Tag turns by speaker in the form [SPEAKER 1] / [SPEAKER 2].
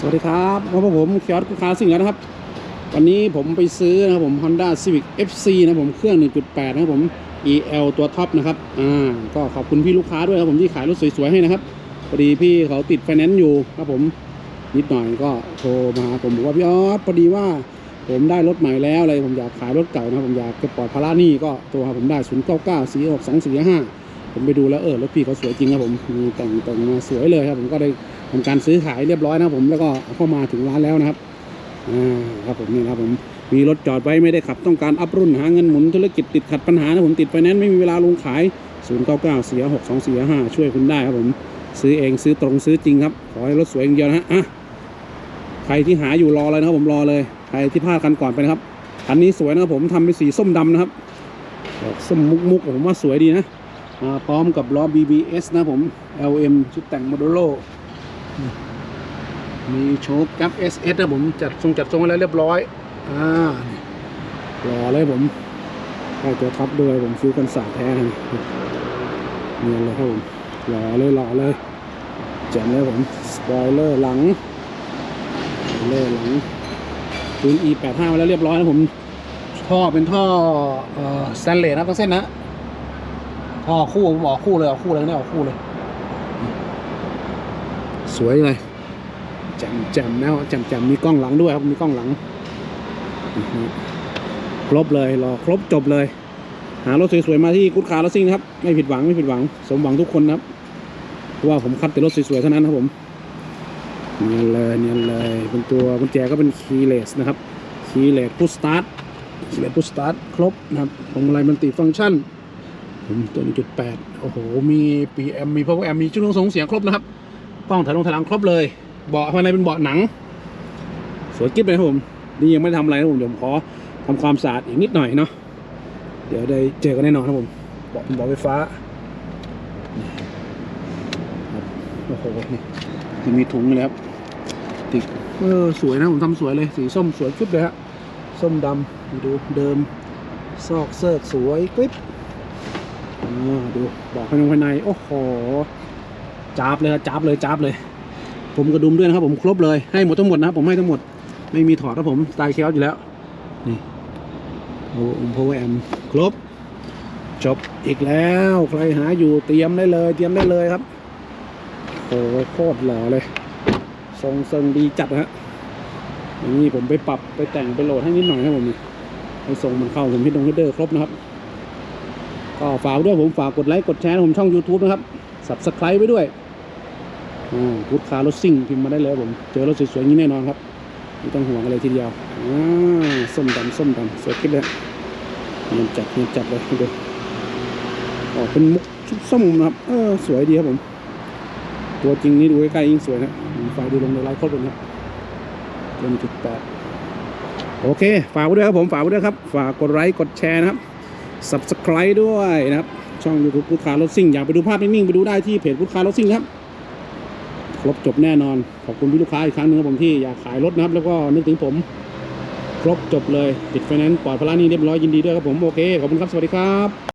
[SPEAKER 1] สวัสดีครับพบกับผมคิออสคูคาสิ่งห์นะครับ วันนี้ผมไปซื้อนะครับผม Honda Civic FC นะผมเครื่อง 1.8 นะครับผม EL ตัวท็อปนะครับ อ่า ก็ขอบคุณพี่ลูกค้าด้วยครับผมที่ขายรถสวยๆให้นะครับพอดีพี่เขาติดไฟแนนซ์อยู่ครับผม นิดหน่อยก็โทรมาหาผมบอกว่าพี่ออสพอดีว่าผมได้รถใหม่แล้วอะไรผมอยากขายรถเก่านะครับผมอยากจะปล่อดภาระหนี้ก็โทรหาผมได้ 0 9 9 4 6 2 4 5ผมไปดูแล้วเออรถพี่เขาสวยจริงครับผมมีแต่งแต่งมาสวยเลยครับผมก็ได้ ทำการซื้อขายเรียบร้อยนะผมแล้วก็เข้ามาถึงร้านแล้วนะครับอ่าครับผมนี่นะครับผมมีรถจอดไว้ไม่ได้ขับต้องการอัพรุ่นหาเงินหมุนธุรกิจติดขัดปัญหานะผมติดไฟแนนซ์ไม่มีเวลาลงขาย 0 9 9 4 6 2 4 5ช่วยคุณได้ครับผมซื้อเองซื้อตรงซื้อจริงครับ ขอให้รถสวยอย่างเดียวนะฮะอะใครที่หาอยู่รอเลยนะครับผมรอเลยใครที่พลาดกันก่อนไปนะครับคันนี้สวยนะครับผมทำเป็นสีส้มดำนะครับส้มมุกๆผมว่าสวยดีนะพร้อมกับล้อ BBS นะผม LM ชุดแต่งโมโดโล มีโชคกับ SS นะผมจัดทรงจัดทรงไว้แล้วเรียบร้อยอ่าหล่อเลยผมได้ตัวท็อปด้วยผมฟิวกันสาแท้เลยเนียนเลยครับผมหล่อเลยหล่อเลยแจ๋งเลยผมสปอยเลอร์หลังสปอยเลอร์หลังปืน E85 มาแล้วเรียบร้อยนะผมท่อเป็นท่อเอ่อสแตนเลสนะทั้งเส้นนะพ่อคู่ผมบอกคู่เลยเอาคู่เลยเนี่ยเอาคู่เลย สวยเลยแจ่มแจ่มแล้วแจ่มแจ่มมีกล้องหลังด้วยครับมีกล้องหลัง ครบเลยรอครบจบเลย หารถสวยๆมาที่กุดคาร์ลซิ่งนะครับ ไม่ผิดหวังไม่ผิดหวัง สมหวังทุกคนนะครับเพราะว่าผมคัดแต่รถสวยๆเท่านั้นนะครับผมเนียนเลยเนียนเลยเป็นตัวกุญแจก็เป็นคีย์เลสนะครับคีย์เลสพุชสตาร์ทคีย์เลสพุชสตาร์ทครบนะครับพวงมาลัยมันติฟังก์ชันผมตัวนี้จุดแปดโอ้โหมี PM มี power amp มีชุดลงส่งเสียงครบนะครับ กล้องถ่ายลงถ่ายหลังครบเลย เบาะภายในเป็นเบาะหนัง สวยกิ๊บเลยครับผม นี่ยังไม่ได้ทำอะไรนะผมเดี๋ยวผมขอทำความสะอาดอีกนิดหน่อยเนาะ เดี๋ยวได้เจอกันแน่นอนครับผม เบาะเป็นเบาะไฟฟ้า โอ้โห นี่ยังมีถุงเลยครับ ติดเออสวยนะผมทำสวยเลย สีส้มสวยคลิปเลยฮะ ส้มดำดูเดิม ซอกเซิร์กสวยกริบอ่าดูบอกภายในภายใน โอ้โห จับเลยครับจับเลยจับเลย ผมกระดุมด้วยนะครับผมครบเลยให้หมดทั้งหมดนะครับผมให้ทั้งหมดไม่มีถอดครับผมสไตล์เคลอยู่แล้วนี่โอ้โหพแอมครบจบอีกแล้วใครหาอยู่เตรียมได้เลย เตรียมได้เลยครับโอ้โคตรหล่อเลยทรงเซิงดีจัดนะฮะอย่างนี้ผมไปปรับไปแต่งไปโหลดให้นิดหน่อยครับผมนี่ให้ทรงมันเข้าผมพิดดงพิเดอร์ครบนะครับ ก็ฝากด้วยผมฝากกดไลค์กดแชร์ผมช่อง YouTube นะครับ Subscribe ไว้ด้วย พุทคารถซิ่งพิมพ์มาได้เลยผม เจอรถสวยๆอย่างนี้แน่นอนครับไม่ต้องห่วงอะไรทีเดียวอ่าส้มดำส้มดำสวยขึ้นเลยเงินจัดเงินจัดเลยดูออกเป็นมุกชุดส้มนะครับ เออสวยดีครับผม ตัวจริงนี่ดูใกล้ๆยิ่งสวยนะผมฝาดูลงในไลฟ์โคตรเลยครับเจ็ดจุดแปดโอเค ฝากไว้ด้วยครับผม ฝากไว้ด้วยครับ ฝากกดไลค์กดแชร์นะครับ subscribe ด้วยนะครับ ช่อง YouTube พุทธคารถซิ่งอยากไปดูภาพนิ่งๆไปดูได้ที่เพจพุทธคารถซิ่งครับ ครบจบแน่นอน ขอบคุณพี่ลูกค้าอีกครั้งหนึงครับผมที่อยากขายรถนะครับ แล้วก็นึกถึงผม ครบจบเลยติดไฟแนนซ์ปลอดภาระนี้เรียบร้อยยินดีด้วยครับผมโอเคขอบคุณครับสวัสดีครับ